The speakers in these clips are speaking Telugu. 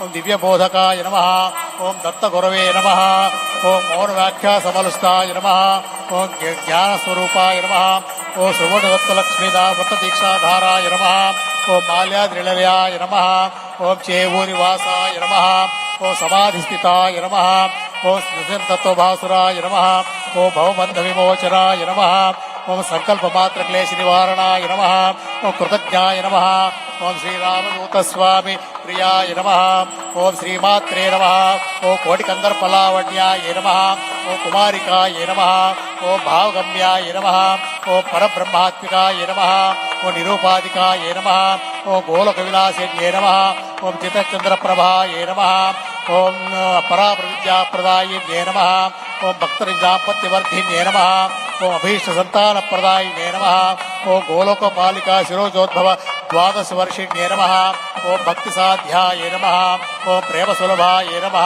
దివ్యబోధకాయ నమ. ఓం దత్తగురవే నమ. ఓం మౌనవ్యాఖ్యా సమలుస్తాయ నమ. ఓం జ్ఞానస్వరూపాయ నమ. ఓ సువర్ణదత్తలక్ష్మీదా వృత్తదీక్షాధారాయ నమ. ఓం మాల్యాద్రిలయాయ నమ. ఓం చేవూరివాసాయ నమ. ఓం సమాధిస్థితాయ నమ. ఓం స్మృతిర్తత్వభాసురాయ నమ. ఓం భవబంధ విమోచనాయ నమ. ఓం సంకల్పమాత్ర క్లేశ నివారణాయ నమ. ఓం కృతజ్ఞాయ నమ. ఓం శ్రీరామదూతస్వామి ప్రియాయ నమ. ఓం శ్రీమాత్రే నమ. ఓం కోటికందర్పలావణ్యాయ నమ. ఓ కుమారికాయ నమ. ఓ భావగమ్యాయ నమ. ఓ పరబ్రహ్మాత్మికాయ నమ. ఓ నిరూపాధికాయ నమ. ఓ గోలక విలాసే నమ. ఓం చితచంద్రప్రభాయ నమ. ఓం పరాప్రవిద్యాప్రదాయ నమ. ఓం భక్తరిజాపత్యవర్ధిన్యే నమ. ఓం అభీష్ట సంతాన సంతానప్రదాయినే నమ. ఓం గోలోకపాలికా శిరోజోద్భవ ద్వాదశ వర్షిణ్యే నమ. ఓం భక్తి సాధ్యాయ నమ. ఓం ప్రేమ సులభాయ నమ.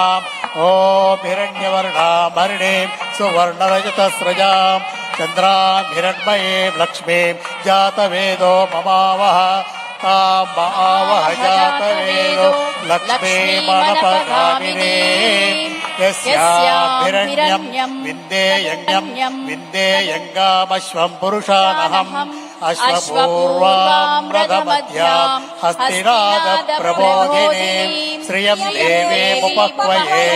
ఓం హిరణ్యవర్ణామరిణే సువర్ణరజత స్రజాం చంద్రాం హిరణ్మయీం లక్ష్మీం జాతవేదో మమావహ मावह जातवेदो लक्ष्मीमणपगामिने यस्याभिरण्यं विन्देयज्ञं विन्देयङ्गामश्वं पुरुषानहम् अश्वपूर्वां रथमध्यां हस्तिनादप्रबोधिने श्रियं देवीमुपक्वये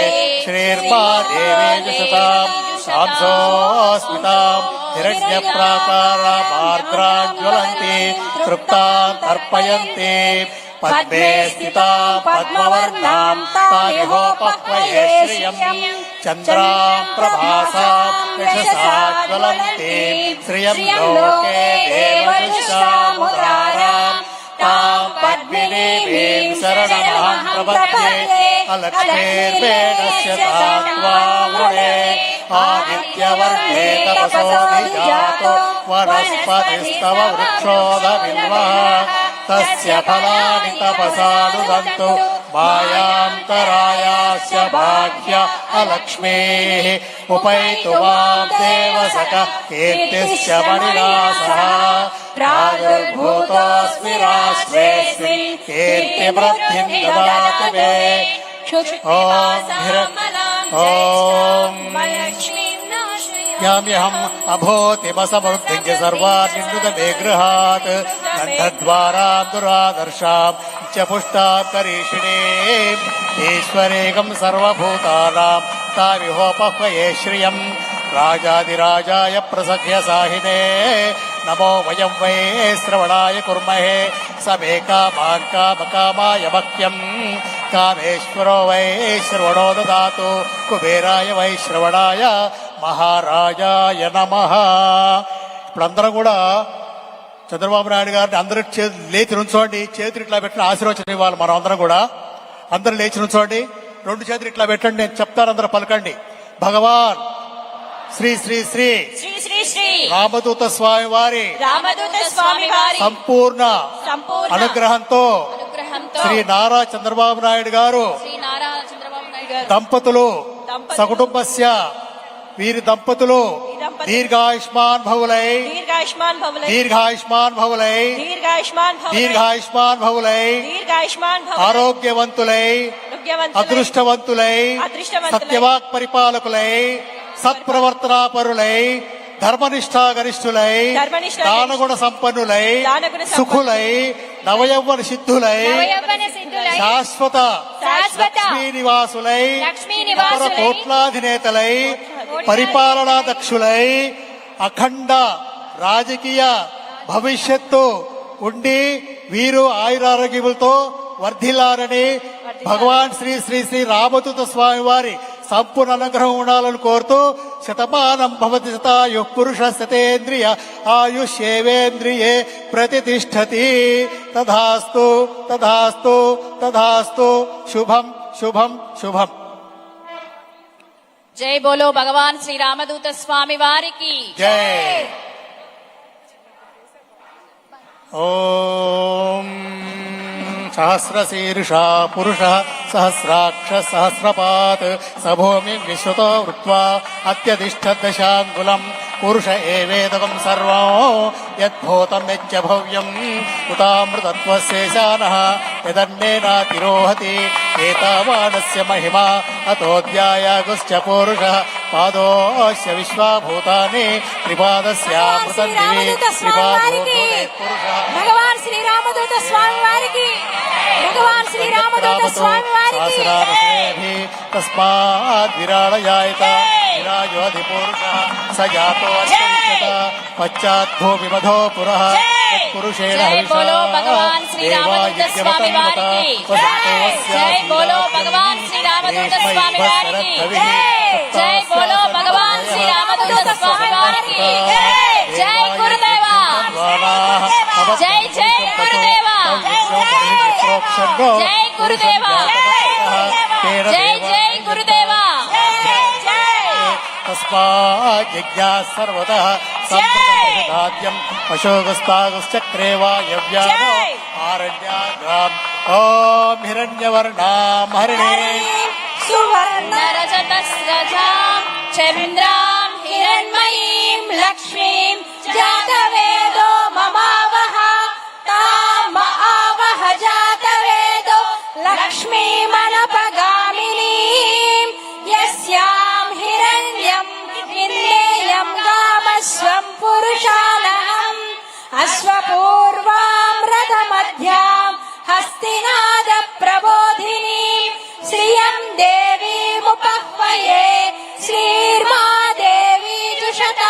श्रीर्मा देवी सुतां सांसोऽस्मितां हिरण्यप्राकारामार्द्राज्वलम् तृप्ताम् तर्पयन्ति पद्मे स्थिताम् पद्मवर्णाम् तानिहोपक्वये श्रियम् चन्द्राम् प्रभासाम् यशसा ज्वलन्ति श्रियम् लोके देवनिशामुदाराम् ताम् पद्मिनीम् शरणमाम् प्रपद्ये अलक्ष्मीर्वेणस्य ताम् त्वा वृणे आदित्यवर्णे तपसोऽधिजातो वनस्पतिस्तव वृक्षोदविल्वः तस्य फलानि तपसानुदन्तु मायान्तरायास्य बाह्य अलक्ष्मीः उपैतु मां देवसक कीर्तिश्च मणिनासः प्रादुर्भूतोऽस्मि राष्ट्रेऽस्मिन् कीर्तिवृद्धिं ददातु मे याम्यहम् अभूतिमसमृद्धिञ्च सर्वान्निन्दुत मे गृहात् गन्धद्वारां दुरादर्शां च पुष्टां करीषिणे ईश्वरेकं सर्वभूतानां ताविहोपह्वये श्रियम् राजाधिराजाय प्रसख्य साहिने नमो वयं वै श्रवणाय कुर्महे स मे कामान् कामकामाय मह्यम् कामेश्वरो वै श्रवणो ददातु కుబేరాయ వై శ్రవణాయ మహారాజాయ నమ ఇప్పుడందరం కూడా చంద్రబాబు నాయుడు గారిని అందరూ చేతులు లేచి నుంచోండి చేతులు ఇట్లా పెట్టిన ఆశీర్వచనం ఇవ్వాలి మనం అందరం కూడా అందరూ లేచి నుంచోండి రెండు చేతులు ఇట్లా పెట్టండి నేను చెప్తాను అందరూ పలకండి భగవాన్ శ్రీ శ్రీ శ్రీ శ్రీ శ్రీ శ్రీ రామదూత స్వామి వారి రామదూత స్వామి వారి సంపూర్ణ సంపూర్ణ అనుగ్రహంతో అనుగ్రహంతో శ్రీ నారా చంద్రబాబు నాయుడు గారు శ్రీ నారా చంద్రబాబు నాయుడు గారు. దంపతులు సకుటుంబస్య వీరి దంపతులు దీర్ఘాయుష్మాన్ భవులై దీర్ఘాయుష్మాన్ భవులై. దీర్ఘాయుష్మాన్ భవులై దీర్ఘాయుష్మాన్ దీర్ఘాయుష్మాన్ భవులై దీర్ఘాయుష్మాన్ ఆరోగ్యవంతులై అదృష్టవంతులై, సత్యవాక్ పరిపాలకులై సత్ప్రవర్తనాపరులై ధర్మనిష్టా గరిష్ఠులై దానగుణ సంపన్నులై సుఖులై నవయవ్వన సిద్ధులై శాశ్వత లక్ష్మీ నివాసులై అపర కోట్లాధినేతలై పరిపాలనా దక్షులై అఖండ రాజకీయ భవిష్యత్తు ఉండి వీరు ఆయురారోగ్యములతో వర్ధిల్లారని భగవాన్ శ్రీ శ్రీ శ్రీ రామదూత స్వామి వారి సంపూర్ణ అనుగ్రహం ఉండాలని కోరుతూ శతమానం భవతి శతాయు పురుష శతేంద్రియ ఆయుష్యేవేంద్రియే ప్రతిష్టతి. తథాస్తు తథాస్తు తథాస్తు. శుభం శుభం శుభం. జై బోలో భగవాన్ శ్రీ రామదూత స్వామి వారికి. జై. ఓం సహస్రశీర్షా పురుష. सहस्राक्ष सहस्रपात् स भूमिर्विश्रुतो वृत्वा अत्यतिष्ठद्दशाङ्गुलम् पुरुष एवेदकम् सर्वो यद्भूतम् यच्च भव्यम् उतामृतत्वस्येशानः यदन्नेनातिरोहति एतावानस्य महिमा अतोऽध्यायागुश्च पुरुषः పాదోశ విశ్వభూతాన్ని త్రిపాదస్యామృతన్నివి స్వామి వారికి విరాళయాయత धिपुरुषः स जातो पश्चाद्भो विवधो पुरः पुरुषेण बोलो भगवान श्री रामदूत स्वामी वारी जय बोलो भगवान श्री रामदूत स्वामी वारी जय बोलो भगवान श्री रामदूत स्वामी वारी जय गुरुदेवा जय जय गुरुदेवा जय गुरुदेवा जय जय गुरुदेवा तस्माज्ञा सर्वतः सम्प्रदाद्यम् अशोकस्तागश्चक्रे वायव्यानो आरण्याग्राम् ॐ हिरण्यवर्णाम् हरिणे नरजतस्रजां चन्द्रां हिरण्मयीं लक्ष्मीं जातवेदो शता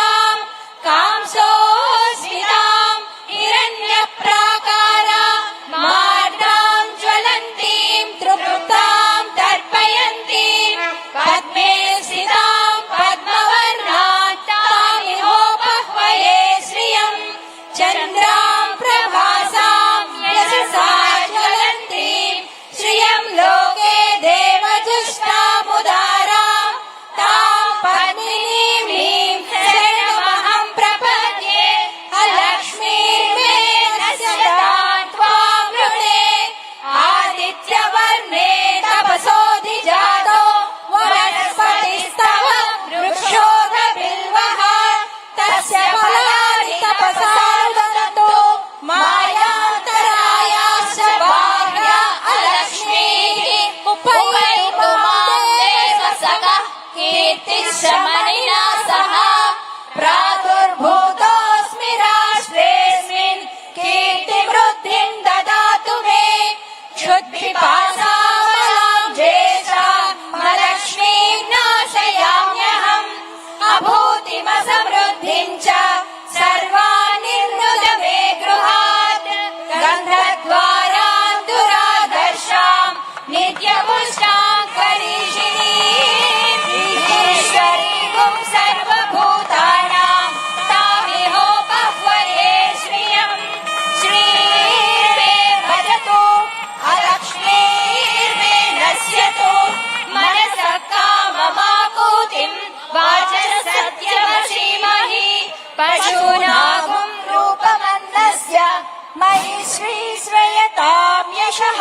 श्रीश्रयतां यशः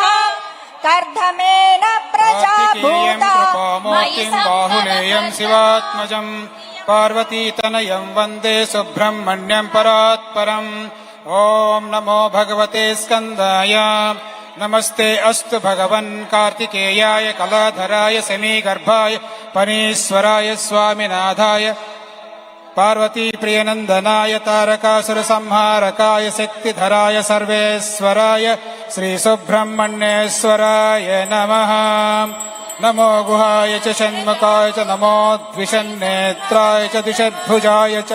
कर्धमेन प्रजा कार्तिकेयम् भूता कृपामूर्तिम् मयि बाहुलेयम् शिवात्मजम् पार्वतीतनयम् वन्दे सुब्रह्मण्यम् परात्परम् ॐ नमो भगवते स्कन्दाय नमस्ते अस्तु भगवन् कार्तिकेयाय कलाधराय समीगर्भाय पनीश्वराय स्वामिनाथाय पार्वतीप्रियनन्दनाय तारकासुरसंहारकाय शक्तिधराय सर्वेश्वराय श्रीसुब्रह्मण्येश्वराय नमः। नमो गुहाय च षण्मुखाय च नमो द्विषन्नेत्राय च दिशद्भुजाय च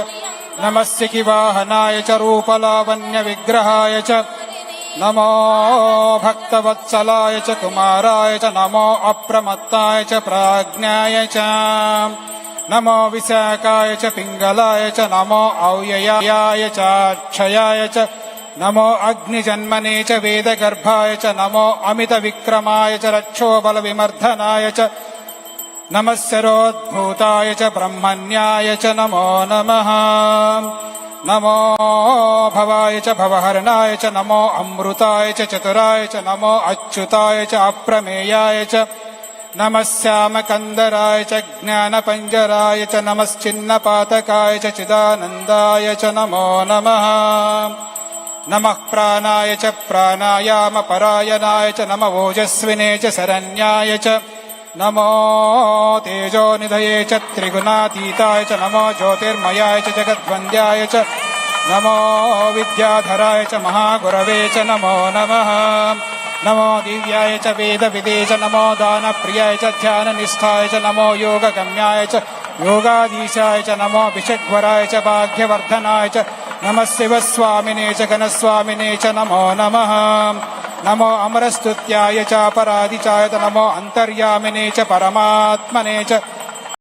नमस्य किवाहनाय च रूपलावण्यविग्रहाय च नमो भक्तवत्सलाय च कुमाराय च नमो अप्रमत्ताय च प्राज्ञाय च नमो विशाखाय च पिङ्गलाय च नमो औययाय च अक्षयाय च नमो अग्निजन्मने च वेदगर्भाय च नमो अमितविक्रमाय च रक्षोबलविमर्दनाय च नमः सरोद्भूताय च ब्रह्मण्याय च नमो नमः नमो भवाय च भवहरणाय च नमो अमृताय च चतुराय च नमो अच्युताय च अप्रमेयाय च नमः श्यामकन्दराय च ज्ञानपञ्जराय च नमश्चिन्नपातकाय च चिदानन्दाय च नमो नमः नमः प्राणाय च प्राणायामपरायणाय च नम ओजस्विने च शरण्याय च नमो तेजोनिधये च त्रिगुणातीताय च नमो ज्योतिर्मयाय च जगद्वन्द्याय च नमो विद्याधराय च महागुरवे च नमो नमः नमो दिव्याय च वेदविदे च नमो दानप्रियाय च ध्याननिष्ठाय च नमो योगगम्याय च योगाधीशाय च नमो विषग्वराय च भाग्यवर्धनाय च నమ శివస్వామినే చ ఘనస్వామినే చ నమో నమ నమో అమరస్తుత్యాయ చాపరాధిచాయ నమో అంతర్యామినే చ పరమాత్మనే చ